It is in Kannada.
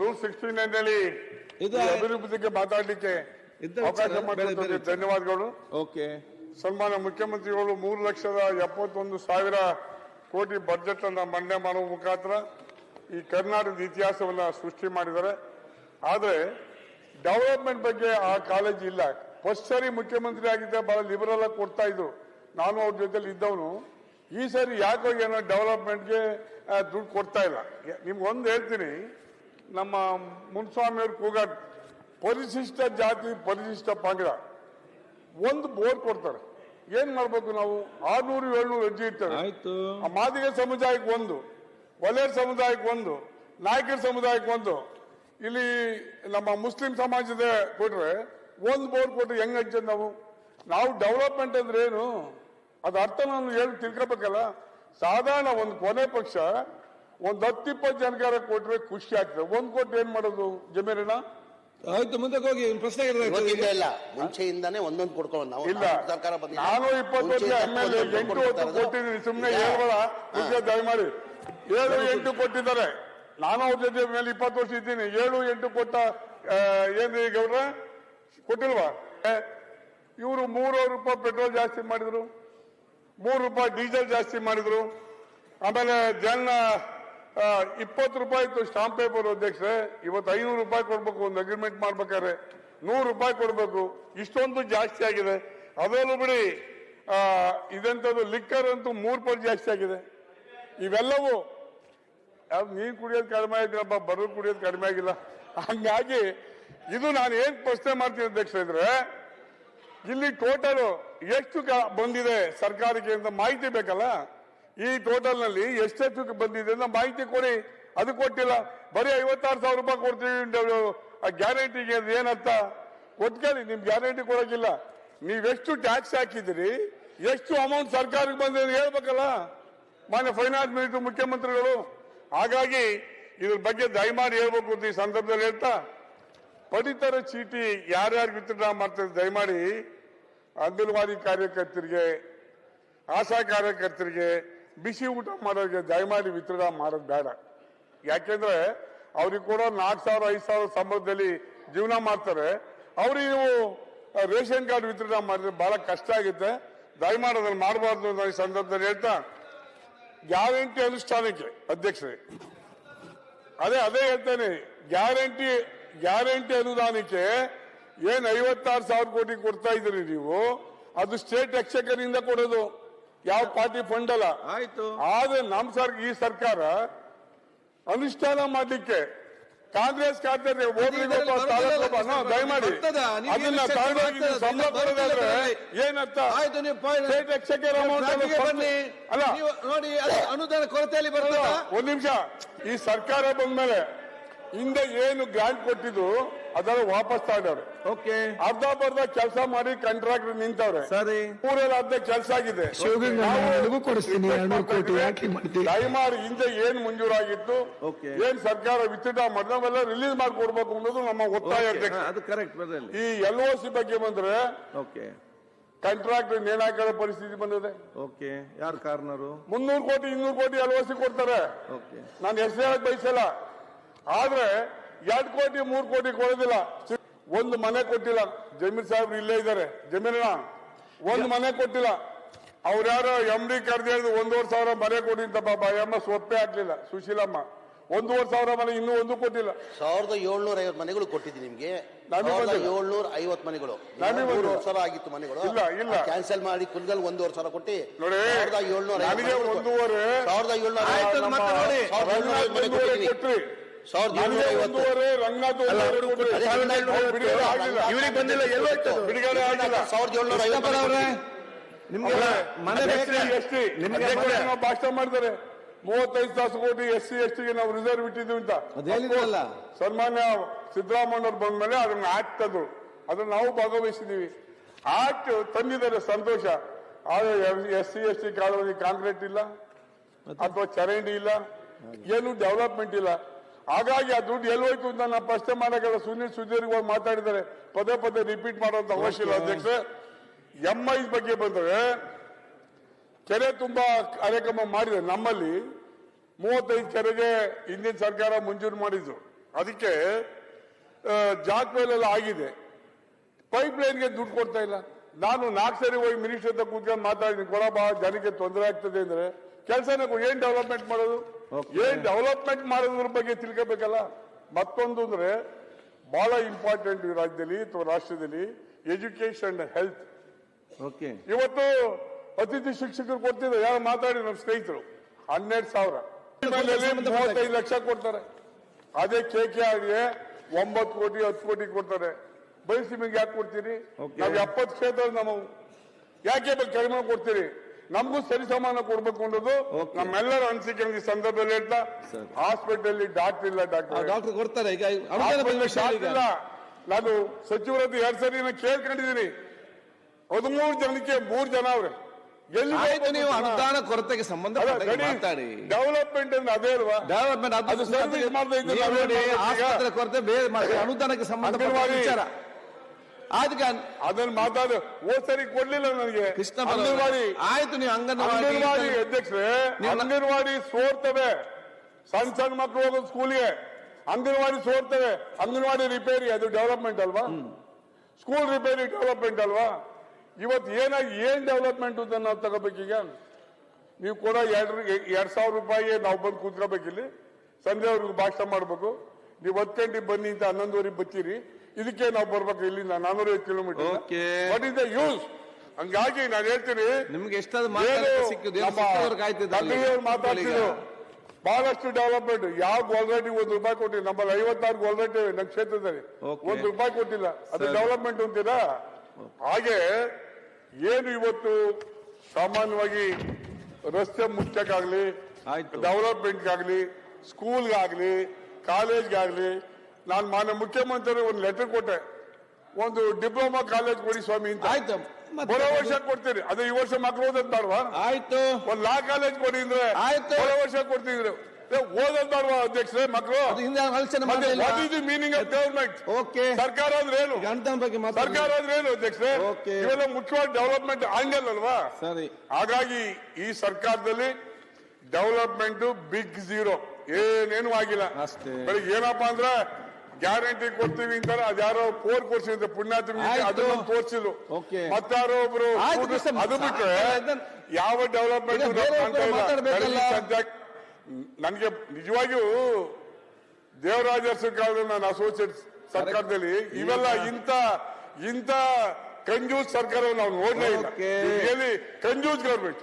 ರೂಲ್ ಸಿಕ್ಸ್ಟೀನ್ನಲ್ಲಿ ಹೇಳಿ ಈ ಅಭಿವೃದ್ಧಿ ಬಗ್ಗೆ ಮಾತಾಡ್ಲಿಕ್ಕೆ ಅವಕಾಶ ವಿಚಾರ. ಧನ್ಯವಾದಗಳು. ಓಕೆ. ಸನ್ಮಾನ್ಯ ಮುಖ್ಯಮಂತ್ರಿಗಳು ಮೂರು ಲಕ್ಷದ ಎಪ್ಪತ್ತೊಂದು ಸಾವಿರ ಕೋಟಿ ಬಜೆಟ್ ಅನ್ನ ಮಂಡನೆ ಮಾಡುವ ಮುಖಾಂತರ ಈ ಕರ್ನಾಟಕದ ಇತಿಹಾಸವನ್ನ ಸೃಷ್ಟಿ ಮಾಡಿದ್ದಾರೆ. ಆದರೆ ಡೆವಲಪ್ಮೆಂಟ್ ಬಗ್ಗೆ ಆ ಕಾಲೇಜ್ ಇಲ್ಲ. ಫಸ್ಟ್ ಸರಿ ಮುಖ್ಯಮಂತ್ರಿ ಆಗಿದ್ದ ಬಹಳ ಲಿಬರಲ್ ಆಗಿ ಕೊಡ್ತಾ ಇದ್ರು. ನಾನು ಅವ್ರ ಜೊತೆಲಿ ಇದ್ದವನು. ಈ ಸರಿ ಯಾಕೋ ಏನೋ ಡೆವಲಪ್ಮೆಂಟ್ಗೆ ದುಡ್ಡು ಕೊಡ್ತಾ ಇಲ್ಲ. ನಿಮ್ಗೆ ಒಂದು ಹೇಳ್ತೀನಿ. ನಮ್ಮ ಮುನ್ಸ್ವಾಮಿಯವ್ರು ಕೂಗಾಡ್ ಪರಿಶಿಷ್ಟ ಜಾತಿ ಪರಿಶಿಷ್ಟ ಪಂಗಡ. ಒಂದು ಬೋರ್ ಕೊಡ್ತಾರೆ. ಏನ್ ಮಾಡ್ಬೇಕು ನಾವು? ಆರ್ನೂರು ಏಳ್ನೂರು ಹೆಜ್ಜೆ ಇರ್ತೇವೆ ಮಾದಿಗ ಸಮುದಾಯಕ್ಕೆ ಒಂದು ಒಲೆಯರ್ ಸಮುದಾಯಕ್ಕೆ ಒಂದು ನಾಯಕರ ಸಮುದಾಯಕ್ಕೆ ಒಂದು. ಇಲ್ಲಿ ನಮ್ಮ ಮುಸ್ಲಿಂ ಸಮಾಜದ ಕೊಟ್ರೆ ಒಂದು ಬೋರ್ ಕೊಟ್ಟರೆ ಹೆಂಗ್ ಹಂಚೋದು ನಾವು? ನಾವು ಡೆವಲಪ್ಮೆಂಟ್ ಅಂದ್ರೆ ಏನು? ಅದ ಅರ್ಥ ನಾನು ಹೇಳಿ ತಿಳ್ಕೊಬೇಕಲ್ಲ. ಸಾಧಾರಣ ಒಂದು ಕೊನೆ ಪಕ್ಷ ಒಂದ್ ಹತ್ತಿಪ್ಪತ್ತು ಜನಕಾರ ಕೊಟ್ರೆ ಖುಷಿ ಆಗ್ತದೆ. ಒಂದ್ ಕೊಟ್ಟು ಏನ್ ಮಾಡೋದು ಜಮೀರಣ್ಣ? ಆಯ್ತು ಮುಂದಕ್ಕೆ ಹೋಗಿ ಇವ್ನು ಪ್ರಶ್ನೆ ಕೇಳಿದ್ರೆ ಇವತ್ತಿಂದ ಇಲ್ಲ ಮುಂಚೆಯಿಂದಾನೇ ಒಂದೊಂದು ಕೊಡ್ಕೊಂಡು ನಾವು. ಇಲ್ಲ. ನಮ್ಮ ಸರ್ಕಾರ ಬಂದ ನಾನು ಇಪ್ಪತ್ತು ವರ್ಷ ಎಂಟು ಹೊತ್ತು ಕೊಟ್ಟಿದ್ದೀನಿ. ಸುಮ್ಮನೆ ಹೇಳ್ಬೇಡ. ಮುಂಚೆ ದಯಮಾಡಿ. ಏಳು ಎಂಟು ಕೊಟ್ಟಿದ್ದಾರೆ. ನಾನು ಅವ್ರ ಜೊತೆ ಮೇಲೆ ಇಪ್ಪತ್ತು ವರ್ಷ ಇದ್ದೀನಿ. ಏಳು ಎಂಟು ಕೊಟ್ಟ ಆ, ಏನ್ರಿ ಗೌಡ್ರ ಕೊಟ್ಟಿಲ್ವಾ? ಇವರು ಮೂರು ರೂಪಾಯಿ ಪೆಟ್ರೋಲ್ ಜಾಸ್ತಿ ಮಾಡಿದ್ರು. ಮೂರು ರೂಪಾಯಿ ಡೀಸೆಲ್ ಜಾಸ್ತಿ ಮಾಡಿದ್ರು. ಆಮೇಲೆ ಜನ ಇಪ್ಪತ್ತು ರೂಪಾಯಿ ಇತ್ತು ಸ್ಟಾಂಪ್ ಪೇಪರ್ ಅಧ್ಯಕ್ಷರೇ ಇವತ್ತು ಐನೂರು ರೂಪಾಯಿ ಕೊಡ್ಬೇಕು ಒಂದು ಅಗ್ರಿಮೆಂಟ್ ಮಾಡ್ಬೇಕಾದ್ರೆ ನೂರು ರೂಪಾಯಿ ಕೊಡ್ಬೇಕು. ಇಷ್ಟೊಂದು ಜಾಸ್ತಿ ಆಗಿದೆ. ಅದರಲ್ಲೂ ಬಿಡಿ ಆ, ಇದೆಂತದ್ದು ಲಿಕ್ಕರ್ ಅಂತೂ ಮೂರು ಪಟ್ಟು ಜಾಸ್ತಿ ಆಗಿದೆ. ಇವೆಲ್ಲವೂ ನೀರು ಕುಡಿಯೋದು ಕಡಿಮೆ ಆಗಿಲ್ಲಪ್ಪ ಬರೋದು ಕುಡಿಯೋದು ಕಡಿಮೆ ಆಗಿಲ್ಲ. ಹಂಗಾಗಿ ಇದು ನಾನು ಏನ್ ಪ್ರಶ್ನೆ ಮಾಡ್ತೀನಿ ಅಧ್ಯಕ್ಷ ಇದ್ರೆ ಇಲ್ಲಿ ಟೋಟಲ್ ಎಷ್ಟು ಬಂದಿದೆ ಸರ್ಕಾರಕ್ಕೆ ಅಂತ ಮಾಹಿತಿ ಬೇಕಲ್ಲ? ಈ ಟೋಟಲ್ನಲ್ಲಿ ಎಷ್ಟೆಷ್ಟು ಬಂದಿದೆ ಅಂತ ಮಾಹಿತಿ ಕೊಡಿ. ಅದು ಕೊಟ್ಟಿಲ್ಲ. ಬರೀ ಐವತ್ತಾರು ಸಾವಿರ ರೂಪಾಯಿ ಕೊಡ್ತೀವಿ ಗ್ಯಾರಂಟಿಗೆ ಏನರ್ಥ ಕೊಟ್ಕೊಳ್ಳಿ ನಿಮ್ ಗ್ಯಾರಂಟಿ ಕೊಡೋಕಿಲ್ಲ ನೀವೆಷ್ಟು ಟ್ಯಾಕ್ಸ್ ಹಾಕಿದಿರಿ ಎಷ್ಟು ಅಮೌಂಟ್ ಸರ್ಕಾರಕ್ಕೆ ಬಂದಿದೆ ಹೇಳ್ಬೇಕಲ್ಲ. ಮಾನ್ಯ ಫೈನಾನ್ಸ್ ಮಿನಿಸ್ಟರ್ ಮುಖ್ಯಮಂತ್ರಿಗಳು. ಹಾಗಾಗಿ ಇದ್ರ ಬಗ್ಗೆ ದಯಮಾಡಿ ಹೇಳ್ಬೇಕು ಅಂತ ಈ ಸಂದರ್ಭದಲ್ಲಿ ಹೇಳ್ತಾ. ಪಡಿತರ ಚೀಟಿ ಯಾರ್ಯಾರು ವಿತರಣಾ ಮಾಡ್ತಾರೆ ದಯಮಾಡಿ ಅಂಗನವಾಡಿ ಕಾರ್ಯಕರ್ತರಿಗೆ, ಆಶಾ ಕಾರ್ಯಕರ್ತರಿಗೆ ಬಿಸಿ ಊಟ ಮಾಡೋರಿಗೆ ದಯಮಾಡಿ ವಿತರಣೆ ಮಾಡೋದು ಬೇಡ. ಯಾಕೆಂದ್ರೆ ಅವ್ರಿಗೆ ಕೂಡ ನಾಲ್ಕು ಸಾವಿರ, ಐದು ಸಾವಿರ ಸಂಬಳದಲ್ಲಿ ಜೀವನ ಮಾಡ್ತಾರೆ. ಅವ್ರಿಗೆ ನೀವು ರೇಷನ್ ಕಾರ್ಡ್ ವಿತರಣೆ ಮಾಡಿದ್ರೆ ಬಹಳ ಕಷ್ಟ ಆಗುತ್ತೆ. ದಯಮಾಡಿ ಮಾಡಬಾರ್ದು ಅಂತ ಈ ಸಂದರ್ಭದಲ್ಲಿ ಹೇಳ್ತಾ, ಗ್ಯಾರಂಟಿ ಅನುಷ್ಠಾನಕ್ಕೆ ಅಧ್ಯಕ್ಷರೇ. ಅದೇ ಅದೇ ಹೇಳ್ತೇನೆ, ಗ್ಯಾರಂಟಿ ಗ್ಯಾರಂಟಿ ಅನುದಾನಕ್ಕೆ ಏನ್ ಐವತ್ತಾರು ಸಾವಿರ ಕೋಟಿ ಕೊಡ್ತಾ ಇದ್ರಿ ನೀವು, ಅದು ಸ್ಟೇಟ್ ಯಕ್ಷಕರಿಂದ ಕೊಡೋದು. ಯಾವ ಪಾರ್ಟಿ ಫಂಡ್ ಅಲ್ಲ. ಆಯ್ತು. ಆದ್ರೆ ನಮ್ ಸರ್ ಈ ಸರ್ಕಾರ ಅನುಷ್ಠಾನ ಮಾಡ್ಲಿಕ್ಕೆ ಕಾಂಗ್ರೆಸ್ ಖಾತೆ ದಯಮಾಡಿ. ಅದನ್ನ? ಸಂಬಳ ಅಮೌಂಟ್ ಬನ್ನಿ. ಅಲ್ಲ. ನೋಡಿ ಅನುದಾನ ಕೊರತೆಯಲ್ಲಿ ಬರ್ತದ? ಒಂದ್ ನಿಮಿಷ. ಈ ಸರ್ಕಾರ ಬಂದ್ಮೇಲೆ ಹಿಂದೆ ಏನು ಗ್ರಾಂಟ್ ಕೊಟ್ಟಿದ್ದು ಅದನ್ನ ವಾಪಸ್ ತಗೊಂಡವ್ರೆ. ಓಕೆ ಅರ್ಧ ಬರ್ಧ ಕೆಲಸ ಮಾಡಿ ಕಾಂಟ್ರಾಕ್ಟರ್ ನಿಂತವ್ರೆ. ಸರಿ. ಊರಲ್ಲಿ ಅರ್ಧ ಕೆಲಸ ಆಗಿದೆ. ಶಿವಗಂಗಾ, ನಾನು ನಿನಗೂ ಕೊಡಿಸ್ತೀನಿ, request ಕೋಟಿ, ಯಾಕೆ ಮಾಡ್ತೀವಿ? ದಯಮಾಡಿ ಹಿಂದೆ ಏನ್ ಮಂಜೂರಾಗಿತ್ತು. ಏನ್ ಸರ್ಕಾರ ವಿತ್ಡ್ರಾ ಅವೆಲ್ಲ ರಿಲೀಸ್ ಮಾಡ್ಕೊಡ್ಬೇಕು ಅನ್ನೋದು ನಮ್ಮ ಒತ್ತಾಯ ಈ ಎಲ್ ಓ ಸಿ ಬಗ್ಗೆ ಬಂದ್ರೆ ಓಕೆ ಕಾಂಟ್ರಾಕ್ಟರ್ ನೇಣಾಕೊಳ್ಳೋ ಪರಿಸ್ಥಿತಿ ಬಂದಿದೆ. ಓಕೆ ಯಾರು ಕಾರ್ನರು ಮುನ್ನೂರು ಕೋಟಿ ಇನ್ನೂರು ಕೋಟಿ ಎಲ್ ಓ ಸಿ ಕೊಡ್ತಾರೆ. ಓಕೆ ನಾನು ಹೆಸರು ಹೇಳಕ್ ಬಯಸಲ್ಲ. ಆದ್ರೆ ಎರಡ್ ಕೋಟಿ ಮೂರು ಕೋಟಿ ಕೊಡೋದಿಲ್ಲ. ಒಂದು ಮನೆ ಕೊಟ್ಟಿಲ್ಲ. ಜಮೀರ್ ಸಾಹೇಬ್ರು ಇಲ್ಲೇ ಇದ್ದಾರೆ. ಜಮೀನ ಒಂದು ಮನೆ ಕೊಟ್ಟಿಲ್ಲ. ಅವ್ರ್ಯಾರೋ ಎಂ ಡಿ ಕರೆದು ಹೇಳಿದ್ರು ಒಂದೂವರೆ ಸಾವಿರ ಮನೆ ಕೊಡಿ ಅಂತ ಪಾಪ. ಎಮ್ಮ ಸೊಪ್ಪೆ ಹಾಕ್ಲಿಲ್ಲ. ಸುಶೀಲಮ್ಮ ಒಂದೂವರೆ ಸಾವಿರ ಮನೆ ಇನ್ನೂ ಒಂದು ಕೊಟ್ಟಿಲ್ಲ. ಸಾವಿರದ ಏಳ್ನೂರ ಐವತ್ತು ಮನೆಗಳು ಕೊಟ್ಟಿದ್ದೀನಿ ನಿಮ್ಗೆ. ಏಳ್ನೂರ ಐವತ್ತು ಮನೆಗಳು. ಸಾವಿರ ಆಗಿತ್ತು ಮನೆಗಳು. ಇಲ್ಲ, ಇಲ್ಲ. ಕ್ಯಾನ್ಸಲ್ ಮಾಡಿ ಕುಲ್ಗಲ್ ಒಂದೂವರೆ ಸಾವಿರ ಕೊಟ್ಟಿ. ನೋಡಿ ಸಾವಿರದ ಏಳ್ನೂರ ಸಾವಿರದ ಏಳ್ನೂರ. ಕೊಟ್ರಿ. ಇವ್ರಿಗೆ ಬಂದಿಲ್ಲ ಎಲ್ಲೋಯ್ತು ಬಿಡುಗಡೆ ಆಗಿಲ್ಲ. ಸಾವಿರದ ಏಳ್ನೂರ. ನಿಮ್ಗೆ ಮನೆ? ಎಸ್ಟಿ ನಿಮ್ಗೆ ಭಾಷಣ ಮಾಡಿದ್ದಾರೆ. ಮೂವತ್ತೈದು ತಾಸು ಕೋಟಿ ಎಸ್ ಸಿ ಎಸ್ ಟಿಗೆ ನಾವು ರಿಸರ್ವ್ ಇಟ್ಟಿದ್ದೀವಿ ಅಂತ. ಅದೇನಿದೆಯಲ್ಲ? ಸನ್ಮಾನ್ಯ ಸಿದ್ದರಾಮಯ್ಯವ್ರು ಬಂದ ಮೇಲೆ ಅದನ್ನ ಆಕ್ಟ್ ತಂದ್ರು ಅದನ್ನ ನಾವು ಭಾಗವಹಿಸಿದೀವಿ ಆಕ್ಟ್ ತಂದಿದ್ದಾರೆ ಸಂತೋಷ. ಆದ್ರೆ S C S T colony concrete ಇಲ್ಲ. ಅಥವಾ ಚರಂಡಿ ಇಲ್ಲ. ಏನು ಡೆವಲಪ್ಮೆಂಟ್ ಇಲ್ಲ. ಹಾಗಾಗಿ ಆ ದುಡ್ಡು ಎಲ್ಲಿ ಹೋಯ್ತು ಅಂತ ನಾನು ಪ್ರಶ್ನೆ ಮಾಡಕ್ಕೆಲ್ಲ ಸುನೀಲ್ ಸುಧೀರ್ಗಳು ಮಾತಾಡಿದ್ದಾರೆ. ಪದೇ ಪದೇ ರಿಪೀಟ್ ಮಾಡುವಂತ ಅವಶ್ಯ ಇಲ್ಲ ಅಧ್ಯಕ್ಷ ಎಂ ಐ ಬಗ್ಗೆ ಬಂದ್ರೆ ಕೆರೆ ತುಂಬಾ ಕಾರ್ಯಕ್ರಮ ಮಾಡಿದೆ. ನಮ್ಮಲ್ಲಿ ಮೂವತ್ತೈದು ಕೆರೆಗೆ ಹಿಂದಿನ ಸರ್ಕಾರ ಮಂಜೂರು ಮಾಡಿದ್ರು ಅದಕ್ಕೆ ಜಾಕ್ ಮೇಲೆಲ್ಲ ಆಗಿದೆ. ಪೈಪ್ ಲೈನ್ಗೆ ದುಡ್ಡು ಕೊಡ್ತಾ ಇಲ್ಲ. ನಾನು ನಾಲ್ಕು ಸರಿ ಹೋಗಿ ಮಿನಿಸ್ಟರ್ ಹತ್ರ ಕೂತ್ಕೊಂಡು ಮಾತಾಡಿದ್ದೀನಿ. ಕೊಡಬಾ ಜನಕ್ಕೆ ತೊಂದರೆ ಆಗ್ತದೆ ಅಂದ್ರೆ ಕೆಲಸನೇ ಏನ್ ಡೆವಲಪ್ಮೆಂಟ್ ಮಾಡೋದು. ಏನ್ ಡೆವಲಪ್ಮೆಂಟ್ ಮಾಡೋದ್ರ ಬಗ್ಗೆ ತಿಳ್ಕೋಬೇಕಲ್ಲ? ಮತ್ತೊಂದು ಅಂದ್ರೆ ಬಹಳ ಇಂಪಾರ್ಟೆಂಟ್ ಈ ರಾಜ್ಯದಲ್ಲಿ ಅಥವಾ ರಾಷ್ಟ್ರದಲ್ಲಿ ಎಜುಕೇಶನ್ ಹೆಲ್ತ್ ಓಕೆ ಇವತ್ತು ಅತಿಥಿ ಶಿಕ್ಷಕರು ಕೊಡ್ತಿದ್ರು ಯಾರು ಮಾತಾಡಿ ನಮ್ಮ ಸ್ನೇಹಿತರು? ಹನ್ನೆರಡು ಸಾವಿರ. ಮೂವತ್ತೈದು ಲಕ್ಷ ಕೊಡ್ತಾರೆ. ಅದೇ ಕೆ ಕೆ ಆರ್ಗೆ ಒಂಬತ್ತು ಕೋಟಿ ಹತ್ತು ಕೋಟಿ ಕೊಡ್ತಾರೆ. ಬಯಸಿ ನಿಮಗೆ ಯಾಕೆ ಕೊಡ್ತೀರಿ. ನಾವು ಎಪ್ಪತ್ತು ಕ್ಷೇತ್ರ ನಮ್ಮ ಯಾಕೆ ಕಡಿಮೆ ಕೊಡ್ತೀರಿ? ನಮಗೂ ಸರಿ ಸಮಾನ ಕೊಡ್ಬೇಕು ಅನ್ನೋದು. ನಮ್ಮೆಲ್ಲರ ಅನಿಸಿಕೆ ಈ ಸಂದರ್ಭದಲ್ಲಿ ಹೇಳ್ತಾ. ಹಾಸ್ಪಿಟಲ್ ಡಾಕ್ಟರ್ ಇಲ್ಲ ಡಾಕ್ಟರ್. ಡಾಕ್ಟರ್ ಕೊಡ್ತಾರೆ ಈಗ ಇಲ್ಲ. ನಾನು ಸಚಿವರದ್ದು ಎರಡ್ ಸರಿ ಕೇಳ್ಕೊಂಡಿದ್ದೀನಿ. ಹದಿಮೂರು ಜನಕ್ಕೆ ಮೂರ್ ಜನ ಅವ್ರೆ. ನೀವು ಅನುದಾನ ಕೊರತೆಗೆ ಸಂಬಂಧ ಡೆವಲಪ್ಮೆಂಟ್ ಅದೇ ಅಲ್ವಾ? ಡೆವಲಪ್ಮೆಂಟ್ ಕೊರತೆ ಬೇರೆ ಅನುದಾನಕ್ಕೆ ಸಂಬಂಧಪಟ್ಟ ಅದನ್ನ ಮಾತಾಡ. ಹೋದ್ ಸರಿ ಕೊಡ್ಲಿಲ್ಲ ನನಗೆ. ಕೃಷ್ಣ ಅಂಗನವಾಡಿ. ಆಯ್ತು ನೀವು ಅಂಗನವಾಡಿ ಅಂಗನವಾಡಿ ಅಧ್ಯಕ್ಷರೇ ನೀವು- ಅಂಗನವಾಡಿ ಸೋರ್ತವೆ. ಸಣ್ಣ ಸಣ್ಣ ಮಕ್ಕಳು ಹೋಗೋದು ಸ್ಕೂಲ್ಗೆ ಅಂಗನವಾಡಿ ಸೋರ್ತವೆ. ಅಂಗನವಾಡಿ ರಿಪೇರಿ ಅದು ಡೆವಲಪ್ಮೆಂಟ್ ಅಲ್ವಾ? ಸ್ಕೂಲ್ ರಿಪೇರಿ ಡೆವಲಪ್ಮೆಂಟ್ ಅಲ್ವಾ? ಇವತ್ತು ಏನಾಗಿ ಏನ್ ಡೆವಲಪ್ಮೆಂಟ್ ಅಂತ ನಾವು ತಗೋಬೇಕೀಗ? ನೀವು ಕೂಡ ಎರಡ್ ಎರಡ್ ಸಾವಿರ ರೂಪಾಯಿ ನಾವು ಬಂದು ಕೂತ್ಕೋಬೇಕಿಲ್ಲಿ. ಸಂಜೆ ಅವ್ರಿಗೆ ಭಾಷಣ ಮಾಡ್ಬೇಕು. ನೀವು ಹತ್ತು ಗಂಟೆಗೆ ಬನ್ನಿ ಅಂತ ಹನ್ನೊಂದುವರೆಗೆ ಬರ್ತೀರಿ ಇದಕ್ಕೆ ನಾವು ಬರ್ಬೇಕು ಇಲ್ಲಿಂದ ನಾನೂರೈವತ್ತು kilometre. What is the use ಹಂಗಾಗಿ ನಾನು ಹೇಳ್ತೀನಿ. ನಿಮ್ಗೆ. ತಂದೆಯವ್ರು ಮಾತಾಡ್ತಿದ್ರು. ಬಹಳಷ್ಟು ಡೆವಲಪ್ಮೆಂಟ್ ಯಾವ ಗೋಲ್ರೆಡ್ಡಿ ಒಂದು ರೂಪಾಯಿ ಕೊಟ್ಟಿಲ್ಲ. ನಮ್ಮಲ್ಲಿ ಐವತ್ತಾರು ಗೋಲ್ರೆಡ್ ನಮ್ಮ ಕ್ಷೇತ್ರದಲ್ಲಿ. ಒಂದು ರೂಪಾಯಿ ಕೊಟ್ಟಿಲ್ಲ. ಅದು ಡೆವಲಪ್ಮೆಂಟ್ ಅಂತೀರಾ? ಹಾಗೆ ಏನು ಇವತ್ತು ಸಾಮಾನ್ಯವಾಗಿ ರಸ್ತೆ ಮುಚ್ಚಕ್ಕಾಗ್ಲಿ. ಡೆವಲಪ್ಮೆಂಟ್ಗಾಗ್ಲಿ ಸ್ಕೂಲ್ಗಾಗ್ಲಿ ಕಾಲೇಜ್ಗಾಗ್ಲಿ ನಾನು ಮಾನ್ಯ ಮುಖ್ಯಮಂತ್ರಿ ಒಂದು ಲೆಟರ್ ಕೊಟ್ಟೆ. ಒಂದು ಡಿಪ್ಲೊಮಾ ಕಾಲೇಜ್ ಕೊಡಿ ಸ್ವಾಮಿ ಅಂತ. ಆಯ್ತು. ಬರೋ ವರ್ಷ ಕೊಡ್ತೀರಿ ಅದೇ ಈ ವರ್ಷ ಮಕ್ಳು ಓದಂತಾರ್ವಾ? ಆಯ್ತು. ಒಂದು ಲಾ ಕಾಲೇಜ್ ಕೊಡಿ ಅಂದ್ರೆ ಆಯ್ತು. ಬರೋ ವರ್ಷ ಕೊಡ್ತಿದ್ರು ಓದಂತಾರ್ವಾ ಅಧ್ಯಕ್ಷರೇ ಮಕ್ಕಳು ಮೀನಿಂಗ್ ಆಫ್ ಗವರ್ಮೆಂಟ್ ಓಕೆ. ಸರ್ಕಾರ ಅಂದ್ರೆ ಏನು? ಬಗ್ಗೆ ಸರ್ಕಾರ ಅಂದ್ರೆ ಏನು ಅಧ್ಯಕ್ಷರೇ. ಇವೆಲ್ಲ ಮುಖ್ಯವಾದ ಡೆವಲಪ್ಮೆಂಟ್ ಆಂಗಲ್ ಅಲ್ವಾ? ಸರಿ. ಹಾಗಾಗಿ ಈ ಸರ್ಕಾರದಲ್ಲಿ ಡೆವಲಪ್ಮೆಂಟ್ ಬಿಗ್ ಝೀರೋ ಏನೇನು ಆಗಿಲ್ಲ. ಅಷ್ಟೇ. ಏನಪ್ಪಾ ಅಂದ್ರೆ ಗ್ಯಾರಂಟಿ ಕೊಡ್ತೀವಿ ಅಂತಾರೆ ಅದ್ಯಾರೋ ಫೋರ್ ಕೋರ್ಸಿಂದ ಪುಣ್ಯಾತ್ಮ ಅದನ್ನು Okay. ಮತ್ತಾರೋ ಒಬ್ರು ಅದು ಬಿಟ್ರೆ ಯಾವ ಡೆವಲಪ್ಮೆಂಟ್. ನನಗೆ ನಿಜವಾಗಿಯೂ ದೇವರಾಜ ಕಾಲದಲ್ಲಿ ನಾನು ಅಸೋಸಿಯೇಟ್ ಸರ್ಕಾರದಲ್ಲಿ ಇವೆಲ್ಲ ಇಂತ ಇಂತ ಕಂಜೂಸ್ ಸರ್ಕಾರವನ್ನು ನಾವು ನೋಡ್ಲೇ ಇಲ್ಲ. ಕಂಜೂಸ್ ಗೌರ್ಮೆಂಟ್